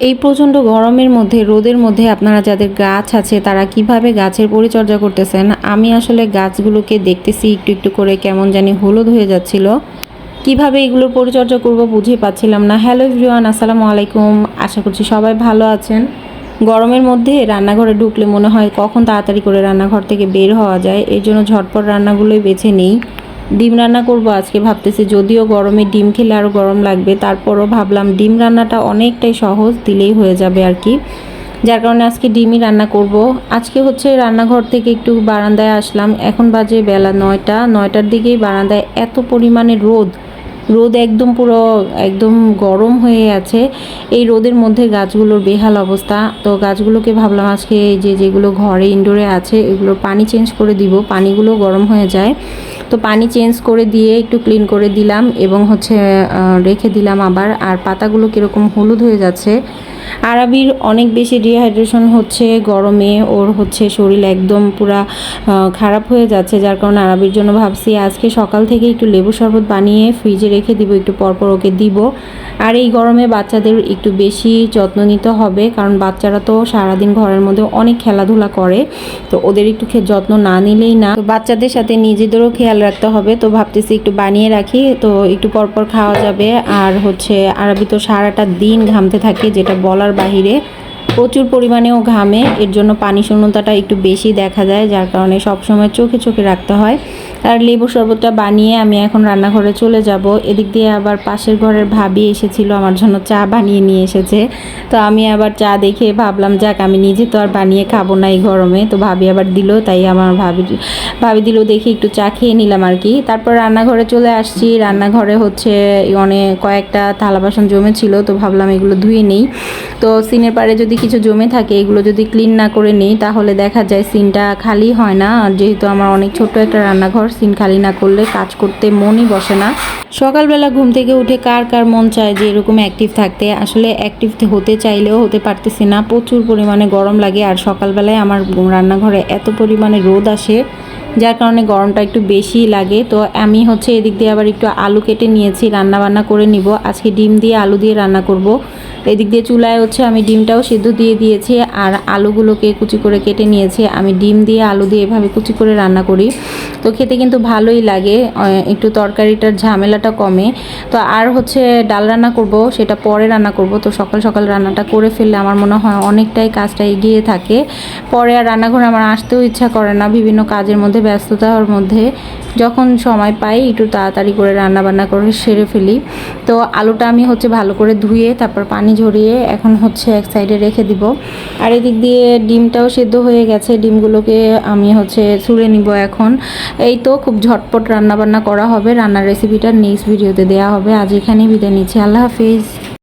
এই প্রচণ্ড গরমের মধ্যে, রোদের মধ্যে আপনারা যাদের গাছ আছে, তারা কীভাবে গাছের পরিচর্যা করতেছেন? আমি আসলে গাছগুলোকে দেখতেছি একটু একটু করে কেমন জানি হলুদ হয়ে যাচ্ছিল। কীভাবে এগুলোর পরিচর্যা করব বুঝে পাচ্ছিলাম না। হ্যালো এভরিওয়ান, আসসালামু আলাইকুম। আশা করছি সবাই ভালো আছেন। গরমের মধ্যে রান্নাঘরে ঢুকলে মনে হয় কখন তাড়াতাড়ি করে রান্নাঘর থেকে বের হওয়া যায়। এই জন্য ঝটপট রান্নাগুলোই বেছে নেই। ডিম রান্না করব আজকে ভাবতেছি, যদিও গরমে ডিম খেলে আরও গরম লাগবে, তারপরও ভাবলাম ডিম রান্নাটা অনেকটাই সহজ দিলেই হয়ে যাবে আর কি। যার কারণে আজকে ডিমই রান্না করব। আজকে হচ্ছে রান্নাঘর থেকে একটু বারান্দায় আসলাম, এখন বাজে বেলা নয়টা, নয়টার দিকেই বারান্দায় এত পরিমাণে রোদ রোদ একদম পুরো একদম গরম হয়ে আছে। এই রোদের মধ্যে গাছগুলোর বেহাল অবস্থা, তো গাছগুলোকে ভাবলাম আজকে যে যেগুলো ঘরে ইনডোরে আছে, এগুলোর পানি চেঞ্জ করে দিব, পানিগুলো গরম হয়ে যায়। তো পানি চেঞ্জ করে দিয়ে একটু ক্লিন করে দিলাম এবং হচ্ছে রেখে দিলাম আবার। আর পাতাগুলো কীরকম হলুদ হয়ে যাচ্ছে আরবির অনেক বেশি ডিহাইড্রেশন হচ্ছে গরমে, ওর হচ্ছে শরীর একদম পুরা খারাপ হয়ে যাচ্ছে, যার কারণে আরবির জন্য ভাবছি আজকে সকাল থেকে একটু লেবু শরবত বানিয়ে ফ্রিজে রেখে দিব, একটু পরপর ওকে দিব। আর এই গরমে বাচ্চাদের একটু বেশি যত্ন নিতে হবে, কারণ বাচ্চারা তো সারাদিন ঘরের মধ্যে অনেক খেলাধুলা করে, তো ওদের একটু যত্ন না নিলেই না। তো বাচ্চাদের সাথে নিজেদেরও খেয়াল রাখতে হবে, তো ভাবতেছি একটু বানিয়ে রাখি, তো একটু পরপর খাওয়া যাবে। আর হচ্ছে আরবি তো সারাটা দিন ঘামতে থাকে, যেটা বলার বাহিরে প্রচুর পরিমাণেও ঘামে। এর জন্য পানি শূন্যতাটা একটু বেশি দেখা যায়, যার কারণে সবসময় চোখে চোখে রাখতে হয়। আর লেবু শরবতটা বানিয়ে আমি এখন রান্নাঘরে চলে যাব। এদিক দিয়ে আবার পাশের ঘরের ভাবি এসেছিল, আমার জন্য চা বানিয়ে নিয়ে এসেছে। তো আমি আবার চা দেখে ভাবলাম, যাক, আমি নিজে তো আর বানিয়ে খাব না এই গরমে। তো ভাবি আবার দিল, তাই আমার ভাবি ভাবি দিল দেখে একটু চা খেয়ে নিলাম আর কি। তারপর রান্নাঘরে চলে আসছি। রান্নাঘরে হচ্ছে অনেক কয়েকটা থালা বাসন জমেছিল, তো ভাবলাম এগুলো ধুয়ে নেই। তো সিনের পাড়ে যদি কিছু জমে থাকে, এগুলো যদি ক্লিন না করে নিই, তাহলে দেখা যায় সিনটা খালি হয় না। আর যেহেতু আমার অনেক ছোট্ট একটা রান্নাঘর সিন খালি না করলে কাজ করতে মনই বসে না। সকালবেলা ঘুম থেকে উঠে কার কার মন চায় যে এরকম অ্যাক্টিভ থাকতে? আসলে অ্যাক্টিভ হতে চাইলেও হতে পারতেছি না। প্রচুর পরিমাণে গরম লাগে, আর সকালবেলায় আমার রান্নাঘরে এত পরিমাণে রোদ আসে যার কারণে গরমটা একটু বেশি লাগে। তো আমি হচ্ছে এদিক দিয়ে আবার একটু আলু কেটে নিয়েছি রান্না বান্না করে নিব। আজকে ডিম দিয়ে আলু দিয়ে রান্না করব। এদিক দিয়ে চুলায় হচ্ছে আমি ডিমটাও সিদ্ধ দিয়ে দিয়েছি আর আলুগুলোকে কুচি করে কেটে নিয়েছি। আমি ডিম দিয়ে আলু দিয়ে এভাবে কুচি করে রান্না করি। তো খেতে কিন্তু ভালোই লাগে একটু তরকারিটার ঝামেলাটা কমে। তো আর হচ্ছে ডাল রান্না করব, সেটা পরে রান্না করব। তো সকাল সকাল রান্নাটা করে ফেললে আমার মনে হয় অনেকটাই কাজটা এগিয়ে থাকে। পরে আর রান্নাঘরে আমার আসতেও ইচ্ছা করে না। বিভিন্ন কাজের মধ্যে ব্যস্ততার মধ্যে যখন সময় পাই, একটু তাড়াতাড়ি করে রান্না বান্না করে সেরে ফেলি। তো আলুটা আমি হচ্ছে ভালো করে ধুয়ে, তারপর পানি ঝরিয়ে এখন হচ্ছে এক সাইডে রেখে দিব। আর এদিক দিয়ে ডিমটাও সেদ্ধ হয়ে গেছে। ডিমগুলোকে আমি হচ্ছে ছুঁড়ে নিব এখন। এই তো খুব ঝটপট রান্না বান্না করা হবে। রান্নার রেসিপিটা নেক্সট ভিডিওতে দেওয়া হবে। আজ এখানেই বিদায় নিচ্ছি। আল্লাহ হাফিজ।